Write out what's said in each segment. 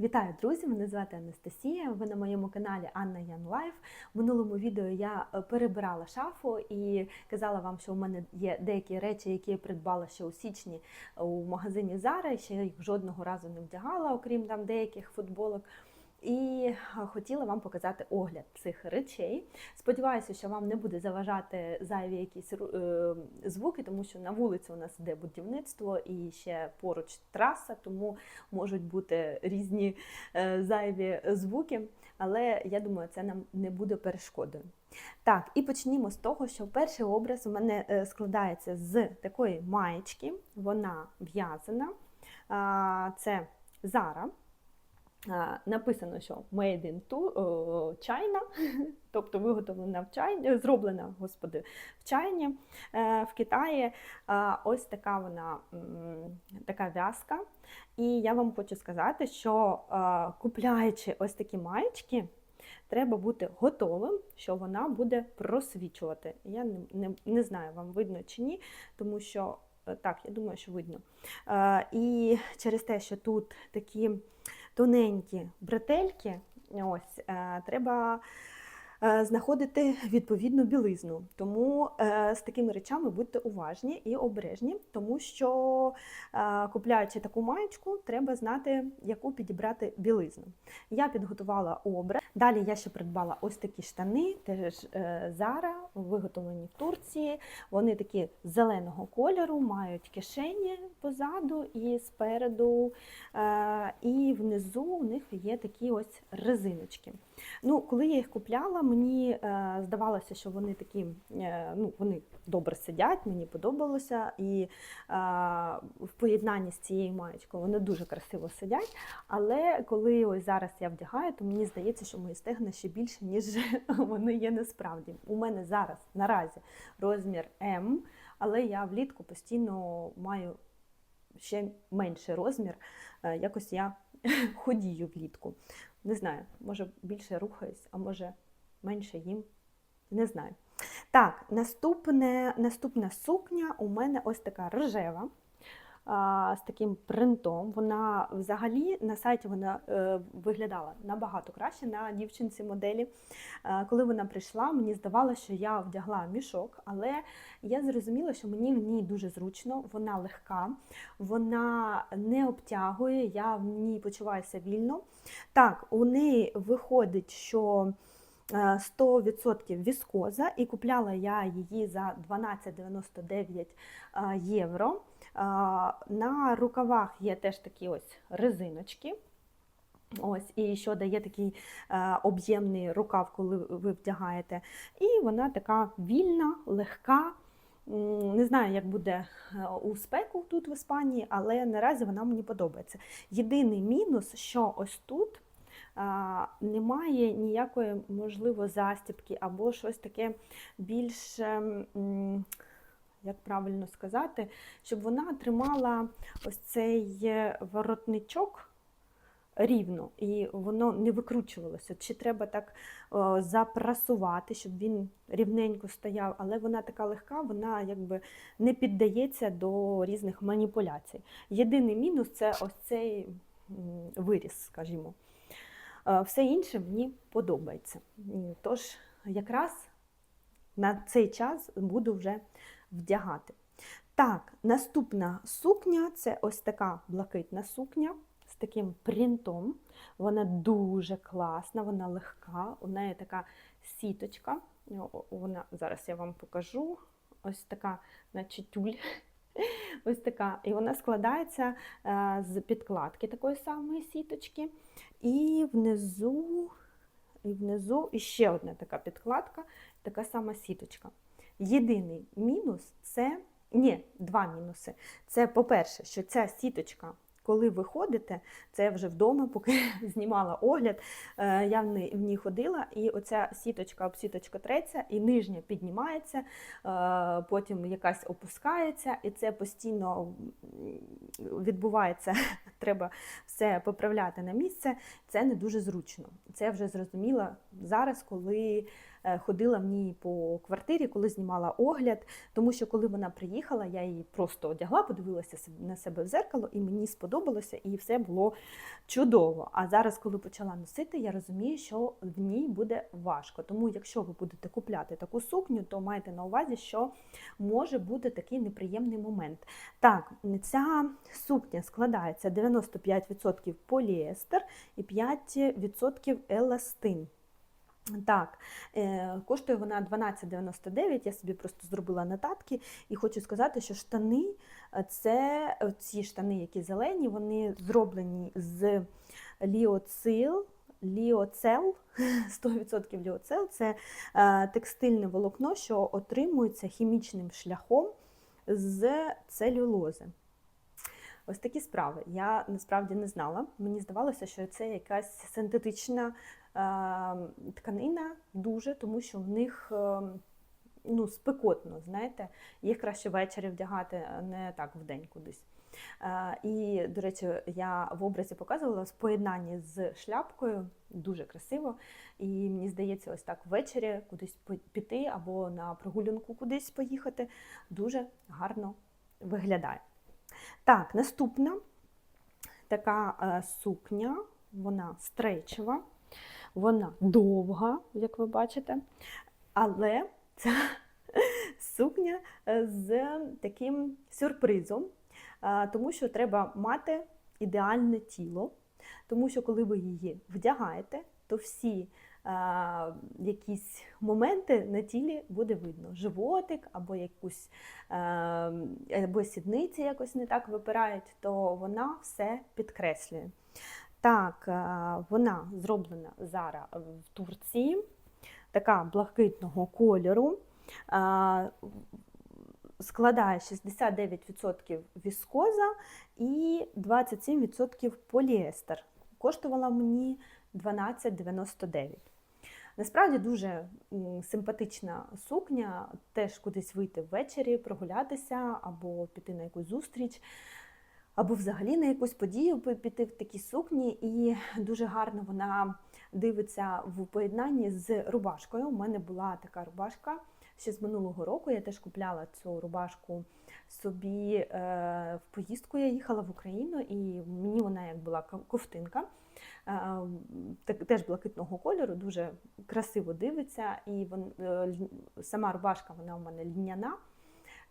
Вітаю, друзі! Мене звати Анастасія. Ви на моєму каналі Анна Ян Лайф. Минулому відео я е, перебирала шафу і казала вам, що у мене є деякі речі, які я придбала ще у січні у магазині Zara, ще їх жодного разу не вдягала, окрім там деяких футболок. І хотіла вам показати огляд цих речей. Сподіваюся, що вам не буде заважати зайві якісь е, звуки, тому що на вулиці у нас йде будівництво і ще поруч траса, тому можуть бути різні е, зайві звуки. Але я думаю, це нам не буде перешкодою. Так, і почнімо з того, що перший образ у мене е, складається з такої маєчки, вона в'язана. Це Zara. Написано, що Made in China, тобто виготовлена в Чайні, зроблена господи, в Чайні е, в Китаї. Ось така вона така в'язка. І я вам хочу сказати, що е, купляючи ось такі маєчки, треба бути готовим, що вона буде просвічувати. Я не, не, не знаю, вам видно чи ні, тому що е, так, я думаю, що видно. Е, І через те, що тут такі тоненькі бретельки, ось, е, треба знаходити відповідну білизну. Тому е, з такими речами будьте уважні і обережні, тому що е, купляючи таку маєчку, треба знати, яку підібрати білизну. Я підготувала образ. Далі я ще придбала ось такі штани, теж е, Zara, виготовлені в Турції. Вони такі зеленого кольору, мають кишені позаду і спереду. Е, І внизу у них є такі ось резиночки. Ну, коли я їх купляла, мені е, здавалося, що вони такі, е, ну, вони добре сидять, мені подобалося. І е, в поєднанні з цією маєчкою вони дуже красиво сидять. Але коли ось зараз я вдягаю, то мені здається, що мої стегна ще більше, ніж вони є насправді. У мене зараз наразі розмір М, але я влітку постійно маю ще менший розмір. Якось я ходію влітку. Не знаю, може більше рухаюсь, а може менше їм. Не знаю. Так, наступне, наступна сукня у мене ось така рожева. З таким принтом. Вона взагалі на сайті вона е, виглядала набагато краще на дівчинці моделі. Е, коли вона прийшла, мені здавалося, що я вдягла мішок, але я зрозуміла, що мені в ній дуже зручно, вона легка, вона не обтягує, я в ній почуваюся вільно. Так, у неї виходить, що 100% віскоза, і купляла я її за 12,99 е, євро. Е, На рукавах є теж такі ось резиночки. Ось, і що дає такий е, об'ємний рукав, коли ви вдягаєте. І вона така вільна, легка. Не знаю, як буде е, у спеку тут в Іспанії, але наразі вона мені подобається. Єдиний мінус, що ось тут немає ніякої, можливо, застібки або щось таке більш, ем, як правильно сказати, щоб вона тримала ось цей е, воротничок рівно і воно не викручувалося. Чи треба так о, запрасувати, щоб він рівненько стояв, але вона така легка, вона якби не піддається до різних маніпуляцій. Єдиний мінус це ось цей виріс, скажімо. Е, Все інше мені подобається. Тож, якраз на цей час буду вже вдягати. Так, наступна сукня це ось така блакитна сукня з таким принтом. Вона дуже класна, вона легка, у неї така сіточка. Вона, зараз я вам покажу. Ось така, наче тюль. Ось така. І вона складається е, з підкладки такої самої сіточки. І внизу, і внизу іще одна така підкладка, така сама сіточка. Єдиний мінус це, ні, два мінуси. Це, по-перше, що ця сіточка, коли ви ходите, це я вже вдома, поки знімала огляд, е, я в ній- ходила, і оця сіточка об сіточку треться, і нижня піднімається, е, потім якась опускається, і це постійно відбувається. Треба все поправляти на місце. Це не дуже зручно. Це вже зрозуміла зараз, коли ходила в ній по квартирі, коли знімала огляд. Тому що коли вона приїхала, я її просто одягла, подивилася на себе в зеркало, і мені сподобалося, і все було чудово. А зараз, коли почала носити, я розумію, що в ній буде важко. Тому, якщо ви будете купляти таку сукню, то майте на увазі, що може бути такий неприємний момент. Так, ця сукня складається 95% поліестер і 5% еластин. Так, е, коштує вона 12,99. Я собі просто зробила нотатки і хочу сказати, що штани е, це е, ці штани, які зелені, вони зроблені з ліоцил. Ліоцел, 100% ліоцел це текстильне волокно, що отримується хімічним шляхом з целюлози. Ось такі справи. Я насправді не знала. Мені здавалося, що це якась синтетична тканина дуже, тому що в них е, ну, спекотно, знаєте, їх краще ввечері вдягати, а не так вдень кудись. Е, і, до речі, я в образі показувала в поєднанні з шляпкою, дуже красиво. І мені здається, ось так ввечері кудись піти або на прогулянку кудись поїхати, дуже гарно виглядає. Так, наступна така е, сукня, вона стрейчева, вона довга, як ви бачите, але ця сукня е, з таким сюрпризом, е, тому що треба мати ідеальне тіло, тому що коли ви її вдягаєте, то всі е, якісь моменти на тілі буде видно. Животик або якусь або сідниці якось не так випирають, то вона все підкреслює. Так, е, вона зроблена зараз в Турції, така блакитного кольору. Е, Складає 69% віскоза і 27% поліестер. Коштувала мені 12,99. Насправді дуже симпатична сукня, теж кудись вийти ввечері, прогулятися або піти на якусь зустріч, або взагалі на якусь подію піти в такій сукні. І дуже гарно вона дивиться в поєднанні з рубашкою. У мене була така рубашка ще з минулого року. Я теж купляла цю рубашку собі е, в поїздку. Я їхала в Україну, і мені вона як була ковтинка. Е, теж блакитного кольору, дуже красиво дивиться, і вон, е, сама рубашка вона у мене льняна.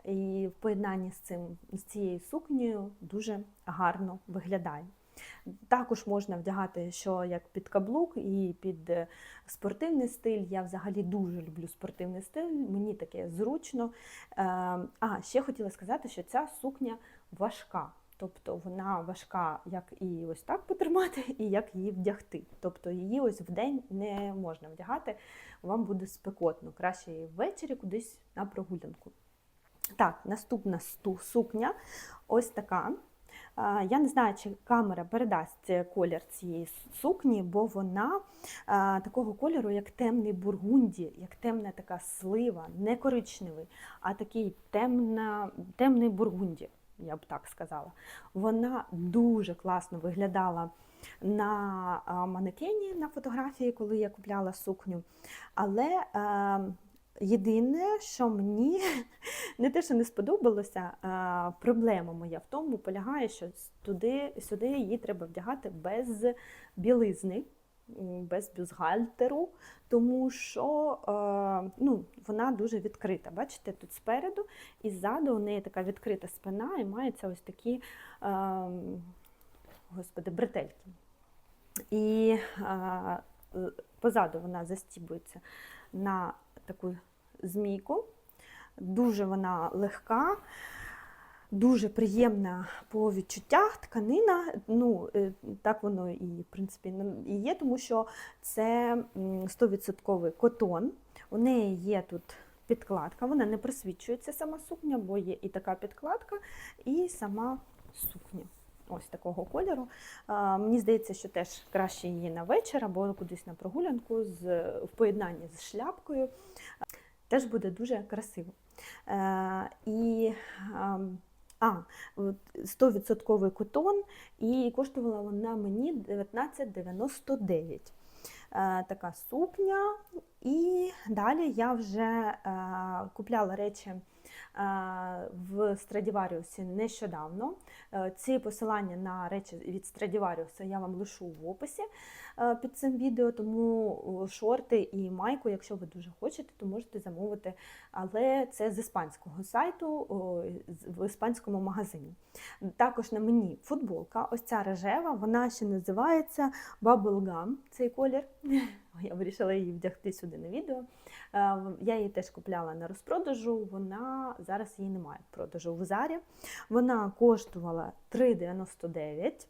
І в поєднанні з цим з цією сукнею дуже гарно виглядає. Також можна вдягати що як під каблук і під е, спортивний стиль. Я взагалі дуже люблю спортивний стиль, мені таке зручно. Е, А, ще хотіла сказати, що ця сукня важка. Тобто вона важка як і ось так потримати, і як її вдягти. Тобто її ось в день не можна вдягати, вам буде спекотно. Краще її ввечері кудись на прогулянку. Так, наступна сту- сукня ось така. Я не знаю, чи камера передасть е, колір цієї сукні, бо вона такого кольору, як темний бургунді, як темна така слива, не коричневий, а такий темна, темний бургунді, я б так сказала. Вона дуже класно виглядала на манекені на фотографії, коли я купляла сукню. Але е, єдине, що мені не те, що не сподобалося, а проблема моя в тому полягає, що туди, сюди її треба вдягати без білизни, без бюстгальтеру, тому що е, ну, вона дуже відкрита. Бачите, тут спереду і ззаду у неї така відкрита спина і мається ось такі е, господи, бретельки. І е, позаду вона застібується на таку змійку. Дуже вона легка, дуже приємна по відчуттях тканина. Ну, е, так воно і, в принципі, і є, тому що це м, 100% котон. У неї є тут підкладка, вона не просвічується сама сукня, бо є і така підкладка, і сама сукня. Ось такого кольору. Мені здається, що теж краще її на вечір або кудись на прогулянку з, в поєднанні з шляпкою. Теж буде дуже красиво. Е, і ем, а, 100% котон, і коштувала вона мені 19,99. е, така сукня. І далі я вже е, купляла речі в Страдіваріусі нещодавно. Е, Ці посилання на речі від Страдіваріуса я вам лишу в описі е, під цим відео, тому шорти і майку, якщо ви дуже хочете, то можете замовити. Але це з іспанського сайту в іспанському магазині. Також на мені футболка, ось ця рожева, вона ще називається Bubblegum, цей колір. Я вирішила її вдягти сюди на відео. Е, Я її теж купляла на розпродажу. Вона зараз її немає в продажу в Зарі. Вона коштувала 3,99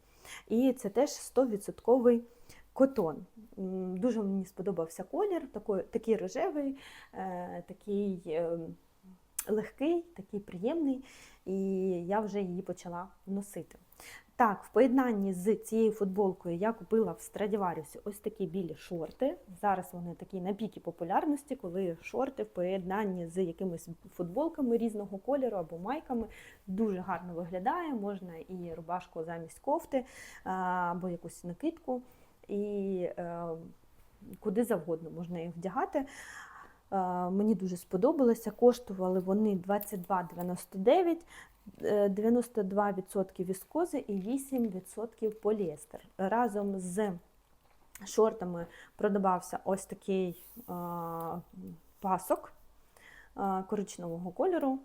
і це теж 100% котон. Дуже мені сподобався колір, такий, такий рожевий, е, такий е, легкий, такий приємний, і я вже її почала носити. Так, в поєднанні з цією футболкою я купила в Страдіваріусі ось такі білі шорти. Зараз вони такі на пікі популярності, коли шорти в поєднанні з якимись футболками різного кольору або майками дуже гарно виглядає. Можна і рубашку замість кофти або якусь накидку, і е, куди завгодно можна їх вдягати. Е, Мені дуже сподобалося. Коштували вони 22,99, е, 92% віскози і 8% поліестер. Разом з шортами продавався ось такий пасок коричневого кольору.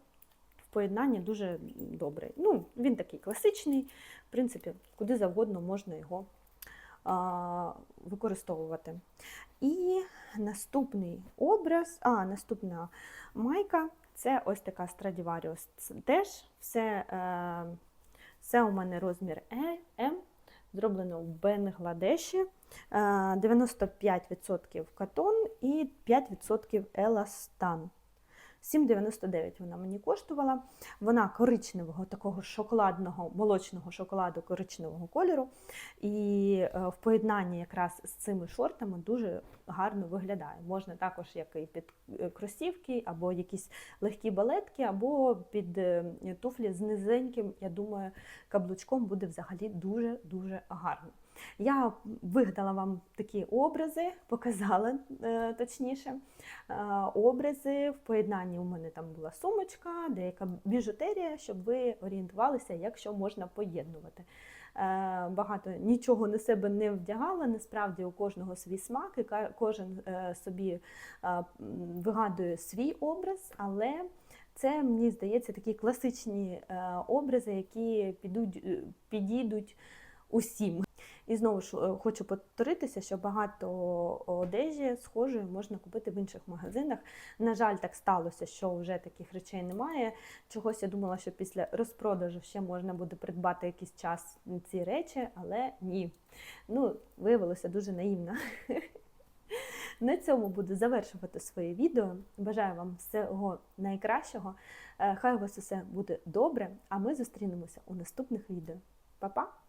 В поєднанні дуже добрий. Ну, він такий класичний, в принципі, куди завгодно можна його використовувати. І наступний образ, а, наступна майка це ось така Stradivarius. Теж все, е, все у мене розмір Е, М, зроблено в Бангладеші. Е, 95% катон і 5% еластан. 7,99 вона мені коштувала. Вона коричневого, такого шоколадного, молочного шоколаду коричневого кольору. І е, в поєднанні якраз з цими шортами дуже гарно виглядає. Можна також як і під е, кросівки, або якісь легкі балетки, або під е, туфлі з низеньким, я думаю, каблучком буде взагалі дуже-дуже гарно. Я вигадала вам такі образи, показала е, точніше е, образи. В поєднанні у мене там була сумочка, деяка біжутерія, щоб ви орієнтувалися, як що можна поєднувати. Е, Багато нічого на себе не вдягала. Насправді у кожного свій смак, і кожен собі вигадує свій образ, але це мені здається такі класичні образи, які підуть, підійдуть усім. І знову ж е, хочу повторитися, що багато одежі схожої можна купити в інших магазинах. На жаль, так сталося, що вже таких речей немає. Чогось я думала, що після розпродажу ще можна буде придбати якийсь час ці речі, але ні. Ну, виявилося дуже наївно. На цьому буду завершувати своє відео. Бажаю вам всього найкращого. Е, Хай у вас усе буде добре, а ми зустрінемося у наступних відео. Па-па!